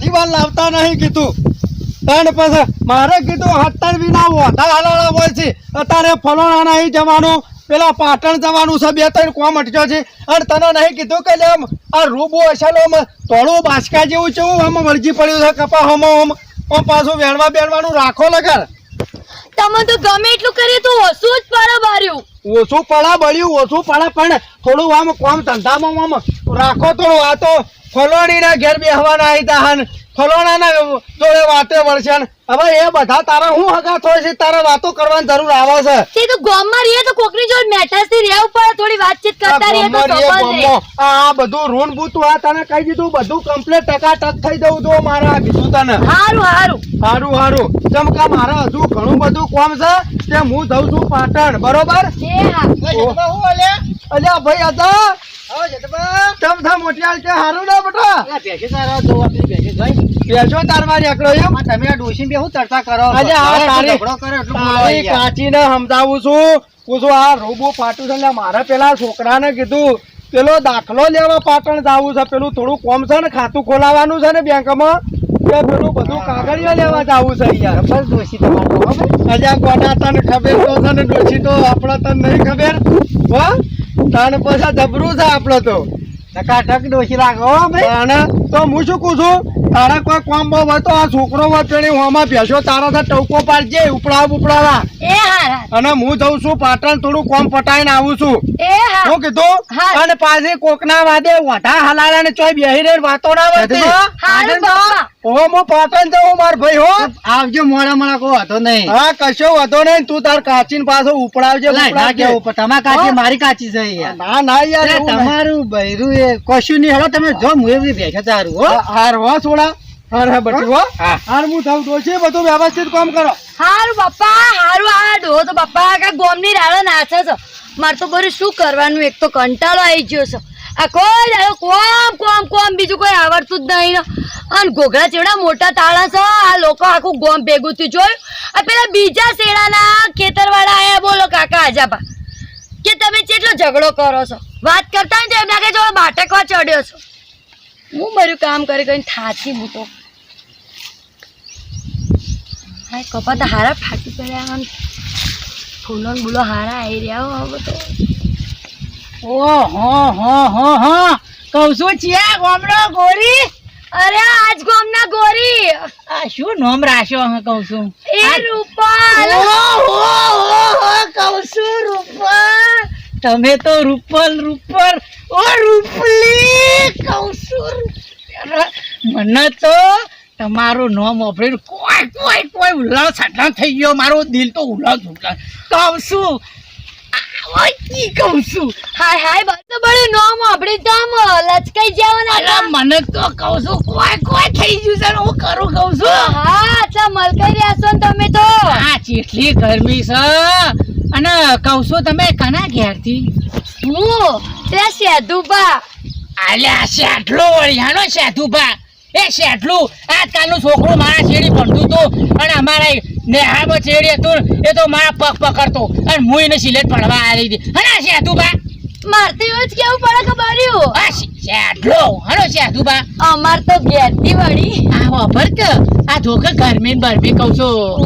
શું ડોશી તમે કોઈ ભલી વાર લાવતા નહીં કીધું. તાણ પછી મારે કીધું, હત્તર વિના વોઢા હલાળા હોય છે. અત્યારે ફલોણા નહીં જવાનું, પેલા પાટણ જવાનું છે, બે ત્રણ કોમ અટક્યો છે. અને તને નહીં કીધું કે આમ આ રૂબુ અસલો તોડું બાસકા જેવું છે આમ વળગી પડ્યું છે, કપા હમ આમ આમ પાછું વેણવા બેણવાનું રાખો લગર. તમે તો ગમે એટલું કરીએ તો ઓછું જ પડે બાર્યું ઓછું પડા બળ્યું ઓછું પડે પણ થોડું આમ કોમ ધંધામાં આમ રાખો થોડું. આ તો ફલોણીના ઘેર બેહવાના આવી તાહન ફલોણાના જોડે વાતે વળશે હવે એ બધા તારા હું હગા થોડી છે? તારા વાતો કરવાની જરૂર આવે છે. તે તો ગોમમાં રહીએ તો કોકની જોડે મેઠાસથી રહેવું પડે થોડી વાતચીત કરતા રહીએ તો ગમો રે સંબંધ રહે. ગમો. આ બધું ઋણ બૂતું આ તને કહી દીધું બધું કમ્પ્લીટ ટકા ટક થઈ દઉં તો મારા કીધું તને. હારું હારું. સારું સારું ચમકા મારા હજુ ઘણું બધું કોમ છે તે હું જઉં છું પાટણ બરોબર? અલ્યા? ભાઈ હતા તમ થા મોટિયાલ કે હારું ના બેટા? બેસો તારવારી એકલો એમ. આજે આ તારી તારી કાચીને સમજાવું છું. પૂછું આ રોબો પાટું છે એટલે મારે પેલા છોકરાને કીધું પેલો દાખલો લેવા પાટણ જાવું છે પેલું થોડું કોમ છે ને ખાતું ખોલાવાનું છે ને બેંકમાં. કે પેલું બધું કાગળિયા લેવા જાવું છે યાર અજા કોના તને ખબર તો છે ને ડોશી તો આપણે તને નહીં ખબર? હો? તને પછી જબરું છે આપણે તો. ટકાટક ડોશી લાગો અને તો હું શું કહું છું? તારે કોઈ કોમ બહુ હોય તો આ છોકરો હોય પેલી હોમાં ભેંસો તારા સાથે ટવકો પાડજે ઉપડાવ ઉપડાવા. અને હું જઉં છું પાટણ થોડું કોમ પટાઈને આવું છું. હું. શું કીધું. અને પાછી કોકના વાદે વઢા હલાલા ને ચોય બેહી રહીને વાતો ના વળતી હારું બાપા પાટણ જઉં માર ભાઈ હો. આવજો મોડા મોડા કો હતો નહીં. હા કશો વાંધો નહીં તું તાર કાચીન પાછો ઉપડાવજે ઉપડાવજે. કેવું પણ કાચી મારી કાચી છે યાર ના ના યાર અરે એવું નહીં. તમારું બૈરું એ કશું નહીં હેડો તમે જો હું એવી ભેગા તારું હો. હાર હો સોડા. હાર હા બટી હો. હાર હું થઉં ડોશી બધું વ્યવસ્થિત કામ કરો. હારું બાપા હારું આ ડો તો બાપા કા ગોમની રાડો નાચે છે. મારે તો બધું શું કરવાનું એક તો કંટાળો આવી ગયો છે. આ કોઈ કોમ કોમ કોમ બીજું કોઈ આવડતું જ નહીં. અને ઘોઘરા ચેવડા મોટા તાળા છે. આ લોકો આખું ગોમ ભેગું થયું. જોયું? આ પેલા બીજા શેડાના ખેતરવાળા આયા. બોલો કાકા આજાપા કે તમે કેટલો ઝઘડો કરો છો? વાત કરતા ને તો એમ લાગે જો બાટકવા ચડ્યો છો. હું મારું કામ કરી કરીને થાકી હું તો. હાય કપા તો હારા ફાટી પડ્યા ફૂલો બોલો હારા આવી રહ્યા હો તો. ઓ હો હો હો. હો કહું છું, ચિયા, ગોમડો, ગોરી. અરે આજ ગોમના ગોરી. આ શું નામ રાખ્યો હે કહું છું? એ રૂપાલ. કહું છું રૂપાલ. તમે તો રૂપલ રૂપલ. ઓ રૂપલી કહું છું મને તો તમારું નામ વાપરીને કોઈ કોઈ કોઈ ઉલ્લાસ આટલા થઈ ગયો. મારું દિલ તો ઉલ્લાસ ઉલ્લાસ. કહું છું આ કહું છું. હાય હાય બસ તો નોમ આપડી તો લચકાઈ જાવ ને મને તો કહું છું કોઈ કોઈ થઈ ગયું છે હું કરું કહું છું. હા આટલા મલકાઈ રહ્યા છો તમે તો. આ ચેટલી ગરમી છે અને કહું છું તમે કના ઘેરથી? હું ત્યાં સેધુબા આલ્યા શેઠલો વળિયાનો શેઠુભા એ શેઠલું આજકાલનું છોકરું મારા શેરી ભણતું હતું અને અમારા નેહામાં બચેડી હતું ને, એ તો મારા પગ પકડતો. અને હું એને સિલેટ પડવા આવી હતી. હને શેઠુભા બા મારતી જ કેવું પડે ખબર શે- શેઠલો હનો શેઠુભા અમાર તો ગેરતી વળી. આ વાપર કે આ જોકે ગરમી ને બરમી કહું છું.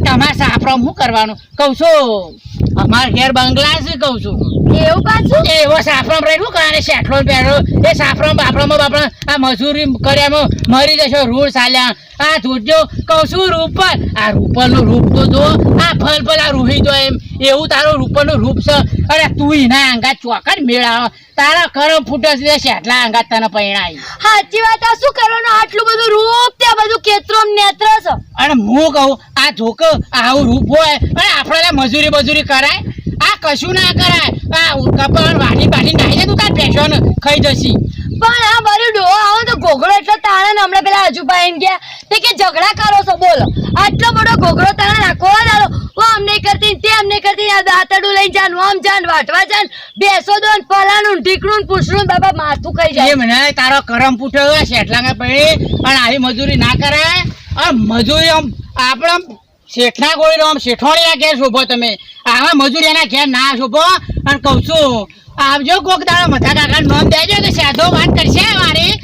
આ તમારા સાપરામ શું કરવાનું? કહું છું અમારા ઘેર બંગલા છે કહું છું. એવું પાછું એવો સાફરામ રહી શું કરે શેઠલો પહેરો. એ સાફરામ બાફરામાં બાપરા આ મજૂરી કર્યામાં મરી જશો રૂળ ચાલ્યા આ જોજો કહું છું રૂપલ. આ રૂપલનું રૂપ તો જો આ ફલ ફલ આ રૂહી જો એમ. એવું તારું રૂપલનું રૂપ છે. અરે તું એના આંગા ચોકડ મેળા તારા કરમ ફૂટે છે શેઠલા આંગા તને પૈણાઈ સાચી વાત આ શું કરવાનું? આટલું બધું રૂપ ત્યાં બધું કેતરો નેત્ર છે. અને હું કહું આ જોક આવું રૂપ હોય અને આપણે મજૂરી મજૂરી કરાય. આ કશું ના કરાય. આ કપડ વાટી બાટી નાખી તું તાર પેશોને ખાઈ જશી. પણ આ મારું ડો આવો તો ઘોઘરો એટલો તાણે ને હમણાં પેલા હજુબા આઈને ગયા તે કે ઝઘડા કરો છો બોલો. આટલો બધો ઘોઘરો તાણે નાખો દાડો ઓ આમ નહીં કરતી તે આમ નહીં કરતી આ દાંતરડું લઈ જાન આમ જાન વાટવા જાન બેસો દો ને ફલાનું ને ઢીકણું ને પૂછડું બાબા માથું ખાઈ જાય. મને તારો કરમ પૂઠો છે એટલા પડી પણ આવી મજૂરી ના કરાય. આ મજૂરી આમ આપણે શેઠના ગોળી આમ શેઠોણીના ઘેર શોભો તમે. આવા મજૂરી એના ઘેર ના શોભો. અને કહું છું આવજો કોક દાડો મથા કાકા નોમ દેજો કે સાધો વાત કરશે મારી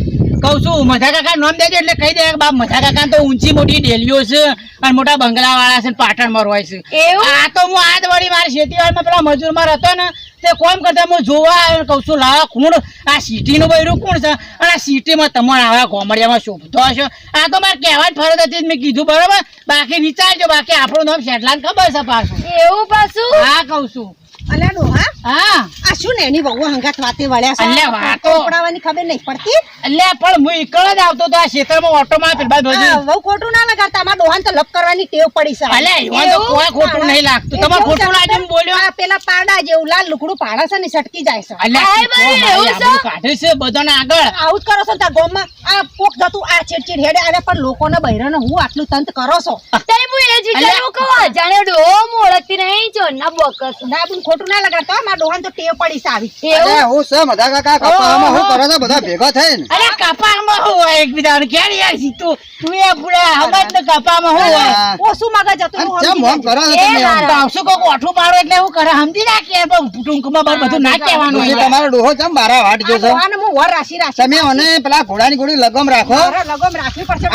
કહું છું મધા કાકા નોમ દેજો એટલે કહી દે બાપ મધા કાકા તો ઊંચી મોટી ડેલીઓ છે અને મોટા બંગલા વાળા છે પાટણ પાટણમાં હોય છે. આ તો હું આજ વળી મારી ખેતીવાડીમાં પેલા મજૂરમાં રહેતો ને તે કોમ કરતા હું જોવા આવ્યો કહું છું લાવા કોણ? આ સિટીનું બૈરું કોણ છે? અને આ સિટીમાં તમારે આવા ગોમડિયામાં શોભતો હશો? આ તો મારે કહેવા જ ફરજ હતી મેં કીધું બરોબર? બાકી વિચારજો બાકી આપણું નામ શેટલાને ખબર છે પાછું. એવું પાછું? હા કહું છું. અલ્યા ડોહા હા. આ શું ને એની વહુ હંગાત વાતે વળ્યા અલ્યા વાતો. પડાવવાની ખબર નહીં પડતી? એટલે પણ હું એકલો જ આવતો તો આ ક્ષેત્રમાં ઓટોમાં પેલા આ બધું ખોટું ના લગાડતા અમારા ડોહાને તો લપ કરવાની ટેવ પડી છે. અલ્યા એમાં તો કોઈ ખોટું નહીં લાગતું. તમારે ખોટું લાગ્યું ને બોલ્યો? આ પેલા પાડા જેવું લાલ લુકડું પાડા છે ને સટકી જાય છે. અલ્યા ભાઈ, એવું છે? કાઢે છે બધાને આગળ. આવું જ કરો છો ને તાર ગામમાં આ કોક જતું આ ચીડચીડ હેડે અરે પણ લોકોને બૈરાને હું આટલું તંત કરો છો? તારે હું એ જ વિચાર્યું કહું અજાણ્યો ડોહો હું નહીં છો ના બકસ. ના પણ ખોટું ના લગાડતા અમારા ડોહાને તો ટેવ પડી છે અરે હું છે મધા કાકા કપામાં હું કરો છો બધા ભેગા થઈને? અરે કપામાં શું હોય એકબીજાને? ક્યાં યાર સીતું તું એ પૂરા હમજ ને કપામાં શું હોય? આ, ઓછું મગજ હતું હું સમજી આમ કરો છો તમે આમ? મારા. તો આવશું કોક ઓઠું પાડો એટલે હું કરે? સમજી નાખ યાર ટૂંકમાં બધું ના કહેવાનું. તમારો ડોહો ચમ બારા વાટ જો છો ડોહાને હું વર રાશી રાશી તમે મને પેલા ઘોડાની ઘોડી લગમ રાખો. લગમ રાખવી પડશે.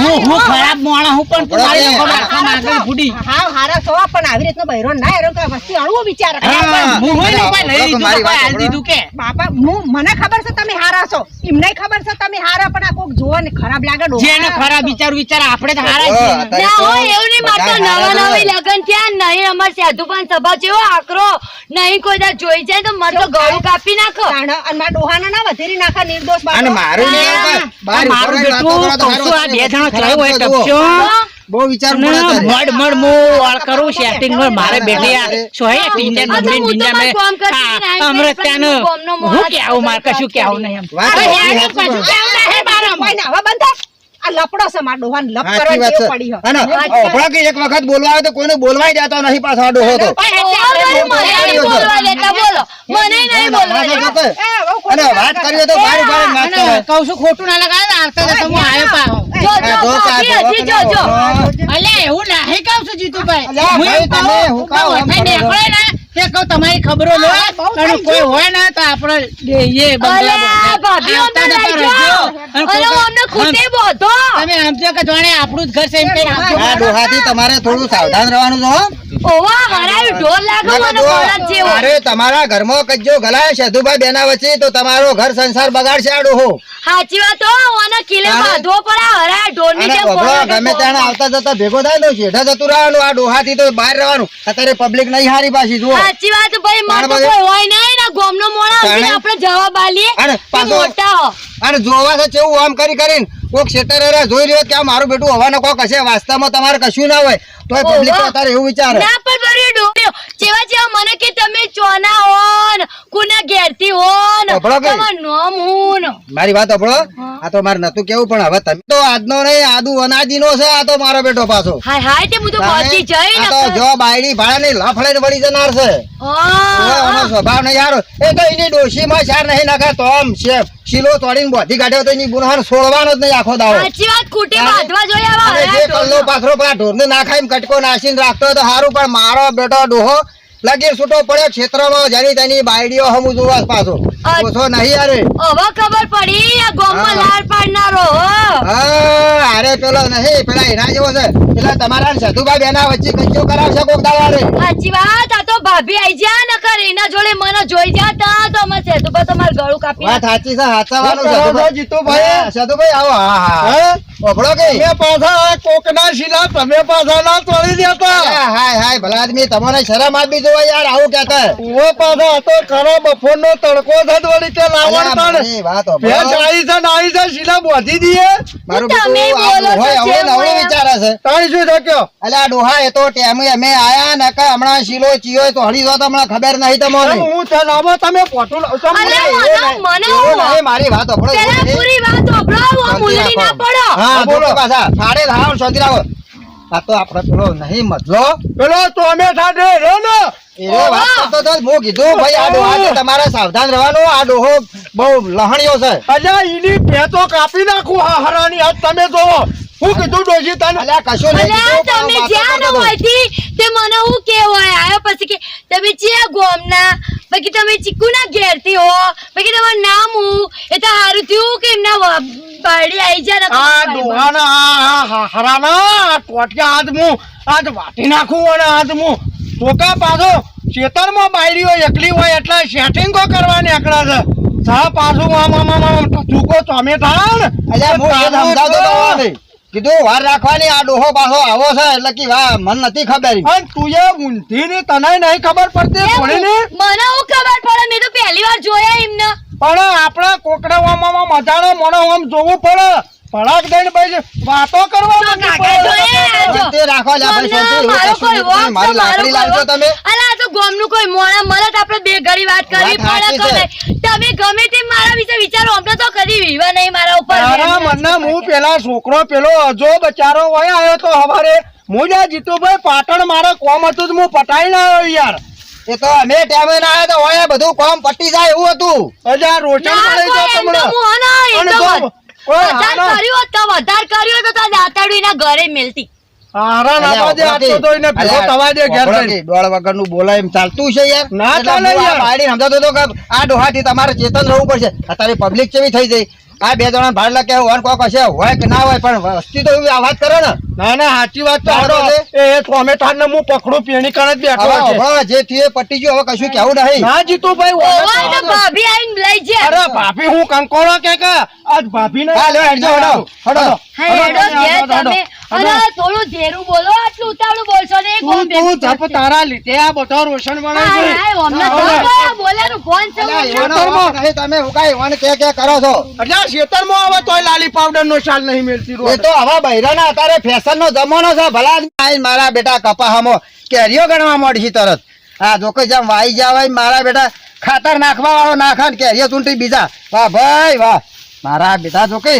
હું હું ખરાબ મોણા હું પણ તું મારી રાખવા માંગે ફૂડી હા. હારા છો પણ આવી રીતનો બૈરો ના હેરો કે વસ્તી અળવો વિચાર બાપા હું મને ખબર છે તમે હારા છો. એમને ખબર છે તમે હારા પણ આ કોક જોવો ને ખરાબ લાગે જેને ખરાબ વિચાર વિચાર આપણે તો હારા છીએ. ના હોય એવું નહીં મારે નવા નવી લગન થયા નહીં અમાર સાધુપાન સભા જેવો આકરો નહીં કોઈ દા જોઈ જાય તો મારે તો ગળું કાપી નાખો. તાણ અને મારા ડોહાને ના વધેરી નાખા નિર્દોષ. મારું મારું બેટું આ બે જણા હોય. બહુ વિચાર. મડ મડ મો વાળ કરું setting માં મારે અરે, બેઠી. આ સોય તો નંબરી મારું મેં કામ કરતી હતી ને, આ આ અમરે મેં ત્યાંનું પણ ગામનો હું કે આવું માર કશું કે આવું નહીં એમ વાત અરે, સાચી, યાર, સાચી પાછું વાત. કેવું ના હે બારામાં. કોઈ ના, હવે બંધ. આ લપડો છે મારા ડોહાને લપ સાચી કરવાની વાત ટેવ છે. પડી હે. અને ઓભળો કે એક વખત બોલવા આવે તો કોઈને બોલવાય જતો નહીં પાછો આ ડોહો તો. બોલવા દેતા બોલો મને નહીં બોલવા ના, ના, દેતા ના, એ, બહુ ખોટું અને વાત કરીએ તો બારી બારી વાત કહું છું ખોટું ના લગાવે ને આવતા જતા હું આવ્યો પાછો. જો આ જો જો કા ભાભી ડોહો હજી જો જો. ઓહો. અલ્યા નાહી કહું છું જીતુભાઈ. અલ્યા, હું તમે હું કહું, ને. તે કહું તમારી ખબરો લો. પણ અને કોઈ હોય ને તો આપણે એ બંગલા ભાભી અમને લઈ જાઓ. અરે અમને ખૂટે બોધો. તમે સમજો કે જાણે આપણું જ ઘર છે એમ કઈ આ ડોહાથી તમારે થોડું સાવધાન રહેવાનું છે. ઓવા હરાયું ઢોર લાગો મને બળદ જેવો. મારે તમારા ઘરમાં કજ્જો ગલાય સધુભાઈ બેના વચ્ચે તો તમારો ઘર સંસાર બગાડશે આ ડોહો સાચી વાત હો ઓને કિલે બાંધવો પડે હરાય ઢોરની જેમ ગભરો ગમે ત્યાં આવતા જતા ભેગો થાય તો શેઠા જતું રહેવાનું આ ડોહાથી તો બહાર રહેવાનું. અત્યારે પબ્લિક નહીં હારી પાછી જુઓ. સાચી વાત ભાઈ મારે તો કોઈ હોય નહીં ને ગોમનો મોણા આપણે જવાબ આલીએ અને કે પાછો- મોટા હો. અને જોવા છે કેવું આમ કરી કરીને કોક ક્ષેત્ર જોઈ રહ્યો કે આ મારું બેટું હવાનો કોક હશે વાસ્તવમાં તમારે કશું ના હોય તો. પબ્લિક અત્યારે એવું વિચારે. ના પણ બરી ડોબ્યો જેવા જેવા મને કે તમે ચોના હોન કુના ઘેરથી હોન તમાર નામ હું મારી વાત અભળો આ તો મારે નતું કેવું પણ હવે તમે તો આજનો નહીં આદુ અનાદીનો છે આ તો મારો બેટો પાછો. હાય હાય તે હું તો પહોંચી જઈ આ તો જો બાયડી ભાડા ની લફડાઈને વળી જનાર છે. સ્વભાવ નહીં યાર એ તો એની ડોશીમાં શાર નહીં નાખે તો આમ છે. શીલો તોડીને બોધી કાઢ્યો તો એની ગુનહાન છોડવાનો જ નહીં આખો દાવો સાચી વાત ખૂટે બાંધવા જોઈએ આવા જે કલ્લો. પાથરો પેલા ઢોરને નાખાય કટકો નાસીને રાખતો તો સારું પણ મારો બેટો ડોહો લગીર છૂટો પડ્યો ક્ષેત્રમાં જેની તેની બાયડીઓ હમું જોવા પાછો ઓછો નહીં અરે. હવે ખબર પડી આ ગોમમાં. લાડ પાડનારો હા. અરે પેલો નહીં પેલા એના જેવો છે. પેલા તમારા સધુભાઈ બેના વચ્ચે કચ્ચો કરાવશે કોક દાડા રે સાચી વાત આ તો ભાભી આઈ જા કરે એના જોડે મને જોઈ જાતા તો અમે તો તમારું ગળું કાપી વાત સાચી છે હાચવાનું હું કહો છો, સધુભાઈ જીતુભાઈ? સધુભાઈ આવો હા હા ઓભળો કે? મે પાછા કોકના શિલા તમે પાછા ના તોડી દેતા. હાય હાય ભલા આદમી તમને શરમ આપી જોવા યાર આવું કહેતા. ઓ પાછા આ તો ખરો બફોરનો તડકો જ વળી તે લાવણ મારી ભેંસ આવી છે ને આવી છે શીલા બોધી દીએ મારો તમે બોલો છો હવે હોય એમ. વિચારે છે. તાણી શું થયો અલ્યા ડોહા એ તો ટેમ અમે આયા ન કે હમણાં શીલો ચીયો તો હળી જો તો હમણાં ખબર નહીં તમને. હું છે લાવો તમે પોતું લાવશો મને? મારી વાત ઓપડો પેલા પૂરી વાત ઓપડો મુલડી ના પડો. હા બોલો. પાછા. સાડે રાવ શાંતિ રાખો. આ તો આપણે પેલો નહીં મતલો પેલો ટોમેટા દે રે ને. એ વાત કરતો તો જ હું કીધું ભાઈ આ ડોહાથી તમારે સાવધાન રહેવાનું આ ડોહો બહુ લહણિયો છે. અલ્યા ઈની ભેંસો કાપી નાખું હા હરાની હાથ તમે જોવો. હું કીધું ડોશી તને અલ્યા કશું નહીં તમે જ્યાં ન હોયથી તે મને હું કેવાય આયો પછી કે તમે જ્યાં ગોમના પછી તમે ચીકુના ઘેરથી હો પછી તમારું નામ હું એ તો હારું થયું કે એમના વ- બારડી આઈ જાય ને આ ડોહાના હારાના આ ટોટિયા હાથ મું આજ વાટી નાખું અને હાથ મું. ટોકા પાછો ખેતરમાં બાયરીઓ એકલી હોય એટલે સેટિંગો કરવા નીકળે છે. સા પાછું આમ આમ આમ આમ. ટચુકો ટમેટા ને અલ્યા હું એ સમજાવતો તો વાને. કીધું વાર રાખવાની આ ડોહો પાછો આવો છે. એટલે કે વાહ મન નથી ખબર. અને તું એ ઊંધી ની તને નહીં ખબર પડતી થોડી ની મને હું ખબર પડે? મેં તો પહેલી વાર જોયા એમને. પણ આપણે કોકડાવામાં મજાનો મોણો આમ જોવું પડે. ભડાક દઈને ભાઈ વાતો કરવા તો કાકા જોઈએ આ જો. તે રાખો લ્યા ભાઈ, શાંતિ, એવું મારો કશું નહીં. મારી લાકડી લાવજો તમે. અલા, તો ગોમનું કોઈ મોણા મળે તો આપણે બે ઘડી વાત કરવી પડે સાચી તમે ગમે તેમ મારા વિશે વિચારો અમને તો કદી વિવા નહીં મારા ઉપર તારા મનના હું પેલા છોકરો પેલો અજો બચારો હોય આવ્યો તો હવારે. હું જ્યાં જીતુભાઈ પાટણ મારે કોમ હતું તો હું પટાઈ ના આવ્યો યાર. એ તો અમે ટાઈમે ના આવ્યા તો હોય બધું કોમ પટી જાય એવું હતું. હજા રોશન ના, એમ તો તમને હું હો ને, તો વધાર કર્યું તો વધારે કર્યું તો તારા દાતાડું એના ઘરે મેલતી. હારા ના અલ્યા, બાજે આટલો તો એને ભેગો અલ્યા, થવા દે ઘેર વગર જઈને. કે દોડ વગરનું બોલાય એમ ચાલતું છે યાર. ના એટલે ચાલે હું આ યાર. બાયડી સમજાવતો હતો કે આ ડોહાથી તમારે ચેતન રહેવું પડશે. અત્યારે પબ્લિક કેવી થઈ જઈ આ બે જણા ભાડ લાગે વન કોક હશે હોય કે ના હોય પણ વસ્તી તો એવી વાત કરે ને. ના ના સાચી વાત તો હારો. એ એ ટોમેટા ને હું પકડું પેણી કણે જ બેઠો છે. જે થયું પટી ગયો હવે કશું કેવું નહીં. ના જીતુભાઈ ભાઈ ઓય તો ભાભી આઈને લઈ જાય અરે ભાભી હું કંકોળો કે કે? આજ ભાભી ને હા, લ્યો, હેડજો, હેડો, હેડો. હેડો. તમે. અને થોડું ધીરું બોલો આટલું ઉતાવળું બોલશો ને તું તું જપ તારા લીધે આ બધો રોશન હા, છે. હા, અમને હા, ખબર હવે. ફોન છે અલ્યા, અમને. એવાનો વાંક નહીં, તમે હું કાંઈ કે કે કરો છો એટલે ખેતરમાં આવે તોય લાલી પાવડર નો શાલ નહીં મેળતી એ તો હવે બૈરાના અત્યારે ફેશન નો જમાનો છે ભલા મારા બેટા કપાહમો કેરીઓ ગણવા મળશે તરત હા જો કે જેમ વાઈ જાવ મારા બેટા ખાતર નાખવા વાળો નાખા ને કેરીઓ ચૂંટી બીજા વાહ ભાઈ વાહ મારા બેટા જો કે